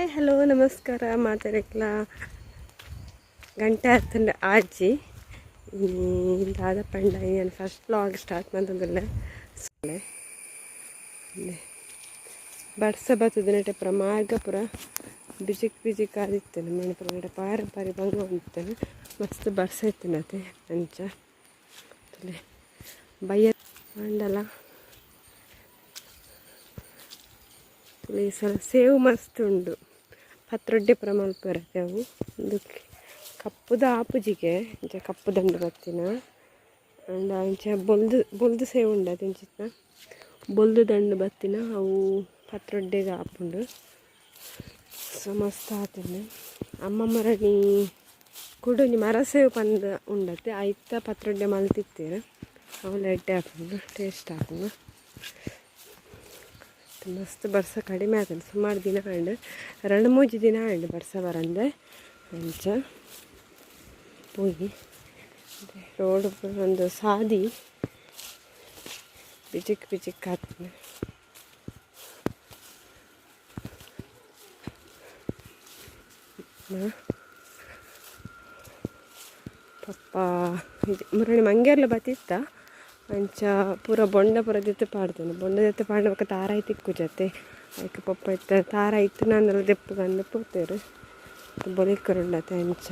Hi hello ನಮಸ್ಕಾರ, ಮಾತಾಡಕ್ಲ? ಗಂಟೆ ಹತ್ತಂಡ ಆಜಿ ದಾದ ಪಂಡ ಏನು ಫಸ್ಟ್ ಬ್ಲಾಗ್ ಸ್ಟಾರ್ಟ್ ಬರ್ತದೆ ನಟ ಪುರ ಮಾರ್ಗ ಪುರ ಬಿಜಿಕ್ ಬಿಜಿಕ್ ಆದಿತ್ತೇನೆ ಮಣಿಪುರ ಪುರ ನಟ ಪಾರ ಪಾರಿ ಬಂಗ ಹೊಂದಿತ್ತೇನೆ ಮಸ್ತ್ ಬಡ್ಸ ಇತ್ತೇನತೆ ಅಂಚ. ಬಯ್ಯ ಮಂಡಲ. ಸೇವು ಮಸ್ತ್ ಉಂಡು. ಪತ್ರೊಡ್ಡೆ ಪ್ರಮಾಣ ಬರುತ್ತೆ ಅವು. ಒಂದು ಕಪ್ಪುದ ಆಪುಜಿಗೆ ಇಂಚ ಕಪ್ಪು ದಂಡು ಬತ್ತಿನ ಅಂಡ ಇಂಚ ಬೊಲ್ದು ಬೊಲ್ದು ಸೇವ್ ಉಂಡು ಇಂಚಿತ್ತ ಬೊಲ್ದು ದಂಡು ಬತ್ತಿನ ಅವು ಪತ್ರೊಡ್ಡೆಗೆ ಆಪುಂಡು. ಸೊ ಮಸ್ತ್ ಆತಿನ ಅಮ್ಮ ಮರಣಿ ಕೊಡು ಕುಡುನಿ ಮರ ಸೇವ್ ಪಂದ ಉಂಡತ್ತೆ ಐತ ಪತ್ರೊಡ್ಡೆ ಮಲ್ತಿತ್ತೀರ? ಅವು ಲಡ್ಡೆ ಹಾಕೊಂಡು ಟೇಸ್ಟ್ ಹಾಕೊಂಡು ಮಸ್ತ್ ಬರ್ಸ ಕಡಿಮೆ ಆಗಲ್ಲ. ಸುಮಾರು ದಿನ ಹಣ್ಣು ಎರಡು ಮೂಜಿ ದಿನ ಹಣ್ಣು ಬರ್ಸ ಬರಂದೆ. ಅಂಚ ಹೋಗಿ. ರೋಡ್ ಒಂದು ಸಾದಿ. ಬಿಜಿಕ್ ಬಿಜಿಕ್ ಹಾಕ್ತೀನಿ ಪಪ್ಪ. ಇದು ಮುರಳಿ ಮಂಗ್ಯಾರ್ಲ ಬತ್ತಿತ್ತ ಅಂಚ ಪೂರ ಬೊಂಡ ಪೂರ ಜೊತೆ ಪಾಡ್ತಾನೆ. ಬೊಂಡ ಜೊತೆ ಪಾಡ್ಬೇಕು ತಾರ ಐತಿ ಇಕ್ಕು ಜೊತೆ. ಅದಕ್ಕೆ ಪಪ್ಪ ಇತ್ತ, ತಾರ ಇತ್ತು ನಾನು ದೆಪ್ಪು ಕಂಡು ಪೋತೇರು. ಬೊಲಿಕರುಂಡತೆ ಅಂಚ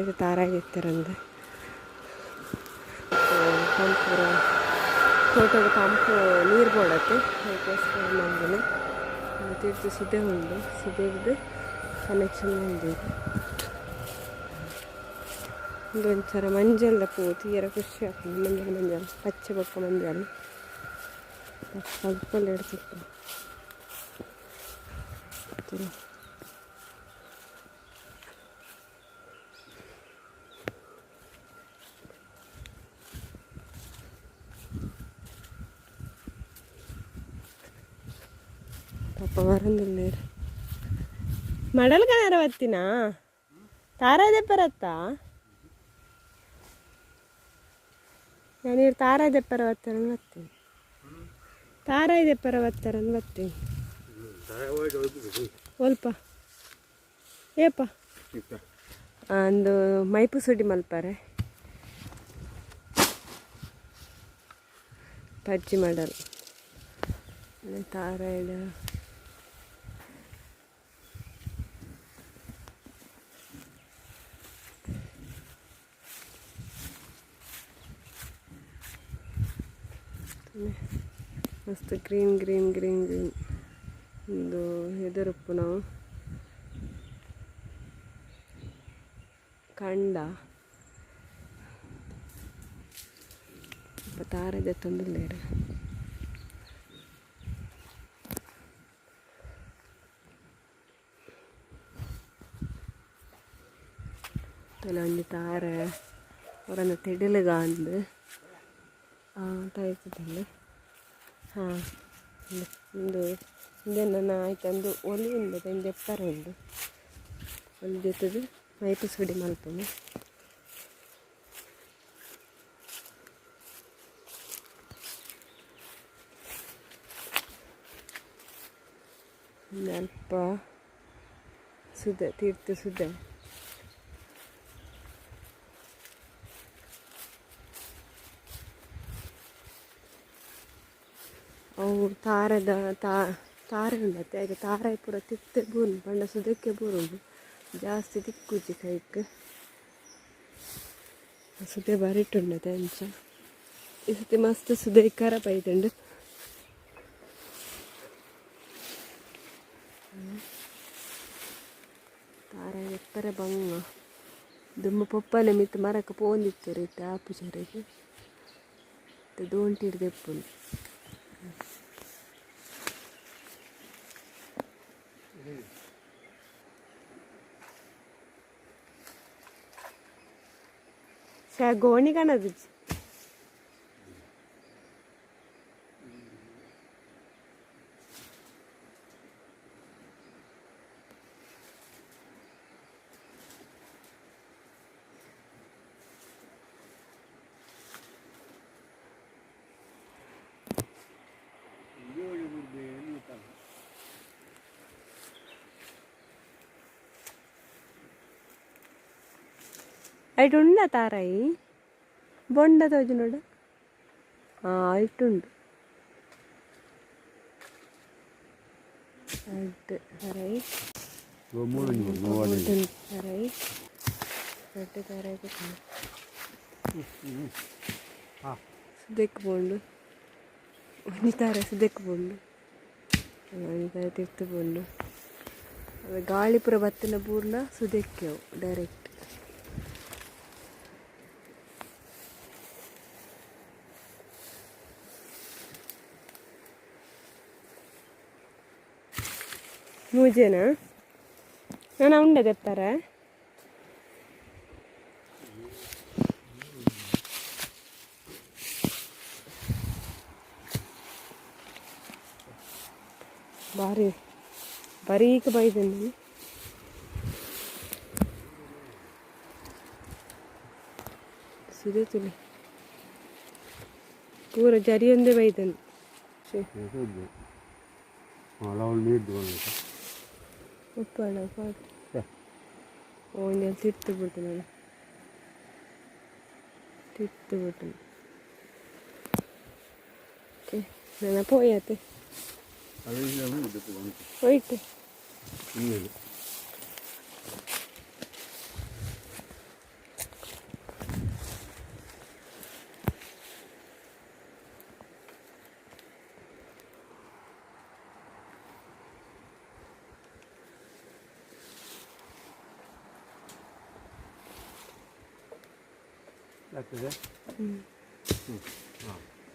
ಇದು ತಾರ ಇತ್ತರಂದ ಪಂಪು ತೋಟದ ಪಂಪು ನೀರು ಬೋಡತ್ತೆ ಅದಕ್ಕೋಸ್ಕರ ಮಂದಿನ ತೀರ್ಥ ಸಿದೆ ಉಂಡು ಸುದೆ ಕನೆಕ್ಷನ್ ಹೊಂದಿದೆ ಇದೊಂಥರ ಮಂಜಲ್ಲ ಪೂ ತೀರ ಖುಷಿ ಆಗ್ತದೆ ಮಂಜಲ್ ಮಂಜಲ್ ಪಚ್ಚೆ ಬೊಕ್ಕ ಮಂಜಲ್ ಸ್ವಲ್ಪ ಎಡ್ತಿತ್ತು ಪಾಪ ಬರಂದಿಲ್ಲ ಮಡಲ್ ಕಣಾರ ಬತ್ತಿನ ತಾರಾದೆ ಬರತ್ತಾ ನಾನು ತಾರ ಇದೆ ಪರವತ್ತರನ್ನು ಬರ್ತೀನಿ ತಾರ ಇದೆ ಬತ್ತಾರನ್ ಬರ್ತೀನಿ ಸ್ವಲ್ಪ ಏಪ ಒಂದು ಮೈಪು ಸುಡಿ ಮಲ್ಪಾರೆ. ಪಜ್ಜಿ ಮಾಡಲು. ತಾರಾಯ್ಡ ಮಸ್ತ್ ಗ್ರೀನ್ ಗ್ರೀನ್ ಗ್ರೀನ್ ಗ್ರೀನ್. ಒಂದು ಎದುರುಪ್ಪು ನಾವು. ಕಂಡ. ತಾರದೆ ತಂದಿಲ್ಲೇರ ಒಂದು ತಾರ ಅವರನ್ನು ತೆಡಿಲುಗಾಂದು ತಾಯ್ತದಲ್ಲಿ ಹಾಂ ಒಂದು ಇದನ್ನು ಆಯ್ತು ಒಂದು ಒಲಿ ಉಂಡು ಒಂದು ಎಪ್ಪರ ಒಂದು. ಜೊತೆದು ಮೈಪು ಸುಡಿ ಮಾಡ್ತೇನೆ. ಅಲ್ಪ ಸುದೆ ತೀರ್ಥ ಸುದೆ ಅವು ತಾರದ ತಾ ತಾರೆ ಉಂಡತ್ತೆ ಆಗ ತಾರ ಪೂರ ತಿತ್ತೆ ಬೂರು ಪಂಡ ಸುದಕ್ಕೆ ಬೂರುಂಡು ಜಾಸ್ತಿ ತಿಕ್ಕುಜಿ ಕೈಕ್ ಸುದೆ ಬರಿಟ್ಟುಂಡತೆ ಅಂಚ. ಈ ಸತಿ ಮಸ್ತ್ ಸುದೆ ಕರ ಪೈತುಂಡು. ತಾರ ಎತ್ತರ ಬಂಗ ದುಮ್ಮ ಪೊಪ್ಪನೆ ಮಿತ್ತು ಮರಕ್ಕೆ ಪೋಂದಿತ್ತು ರೀ ಆಪು さあ、ゴーニガナズチ。ತೋಜು ನೋಡ. ಹಾಂ ಐಟುಂಡು. ಐಟ್ ತಾರಾಯಿ. ಉಂಟು ತಾರಾಯಿ. ದೊಡ್ಡ ತಾರಾಯಿ ಸುದೆಕ್ ಬೋಂಡು ಒಂಜಿ ತಾರೆ ಸುದೆಕ್ ಬೋಂಡು ಒಂಜಿ ತಾರೆ ತಿರ್ತು ಬೋಂಡು ಅವೆ ಗಾಳಿ ಪೂರ ಬತ್ತಿನ ಪೂರ್ಲ ಸುದೆಕ್ಕೆವು ಡೈರೆಕ್ಟ್ ಮೂಜೆನಾ ನಾನು ಉಂಡೆ ತೆಪ್ತಾರೆ ಭಾರಿ ಬರೀಕ್ ಬೈದನು ಸುದೆ ತುಳಿ ಪೂರ ಜರಿಯೊಂದೇ ಬೈದನು ಛೆ, ഉപ്പാണ് ഓ ഞാൻ തിരുത്ത് പൊട്ടുന്നതാണ് തിരുത്ത് പൊട്ടുന്നു. ഞാൻ പോയാത്തെ പോയിട്ട്.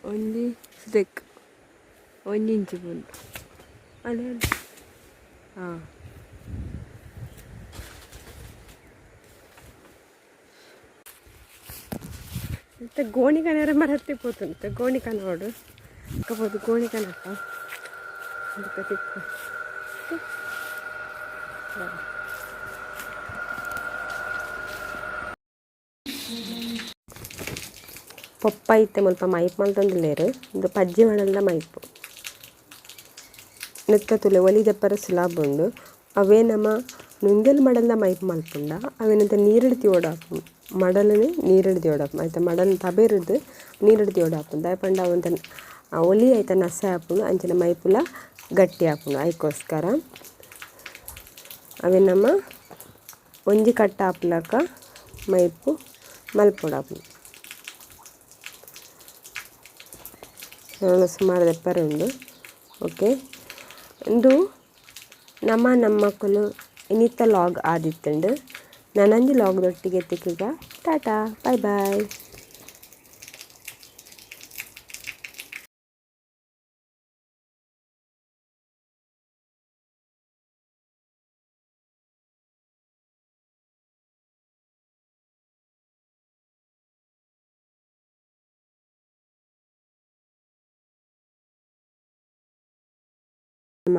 ಒಂಜಿ ಸ್ಟೆಕ್ ಒಂಜಿ ಇಂಚು ಬಂದು ಅದೇ ಹಾಂ ಮತ್ತು ಗೋಣಿಕನ ಮರ ಹತ್ತಿ ಪೋತುಂತೆ ಗೋಣಿಕನ ನೋಡು ಹಾಕಬೋದು ಗೋಣಿಕನ ಹಾಕ ಅದಕ್ಕೆ ತಿಕ್ಕ ಪಪ್ಪ ಐತೆ ಮುಲ್ಪ ಮೈಪ್ ಮಲ್ತೊಂದುಲ್ಲೆರ್ ಇದು ಪಜ್ಜಿ ಮಣಲ್ದ ಮೈಪು. ನೆತ್ತ ತುಲೆ ಒಲಿದೆಪ್ಪರ ಸುಲಾಭ ಉಂಡು. ಅವೇ ನಮ್ಮ ನುಂಗಲ್ ಮಡಲ್ದ ಮೈಪ್ ಮಲ್ಪುಂಡ ಅವೇನಂತ ನೀರಿಡ್ತಿ ಓಡಾಪು ಮಡಲನೆ ನೀರಿಡ್ದಿ ಓಡಾಪು ಆಯ್ತಾ ಮಡಲ್ ತಬೇರಿಡ್ದು ನೀರಿಡ್ದಿ ಓಡಾಪು ದಾಯಪಂಡ ಅವಂತ ಒಲಿ ಆಯ್ತ ನಸೆ ಹಾಪುಂಡು ಅಂಚಿನ ಮೈಪುಲ ಗಟ್ಟಿ ಹಾಪುಂಡು ಅದಕ್ಕೋಸ್ಕರ ಅವೇ ನಮ್ಮ ಒಂಜಿ ಕಟ್ಟ ಹಾಪ್ಲಕ ಮೈಪು ಮಲ್ಪೊಡಾಪುಂಡು ನಾನು ಸುಮಾರು ದೆಪ್ಪರೆ ಉಂಡು. ಓಕೆ ಇಂದು ನಮ್ಮ ನಮ್ಮ ಮಕ್ಕಳು ಇನ್ನಿತ್ತ ಲಾಗ್ ಆದಿತ್ತುಂಡು ನನಂಜಿ ಲಾಗ್ದೊಟ್ಟಿಗೆ ತಿಕ್ಕಿಗ ಟಾಟಾ ಬಾಯ್ ಬಾಯ್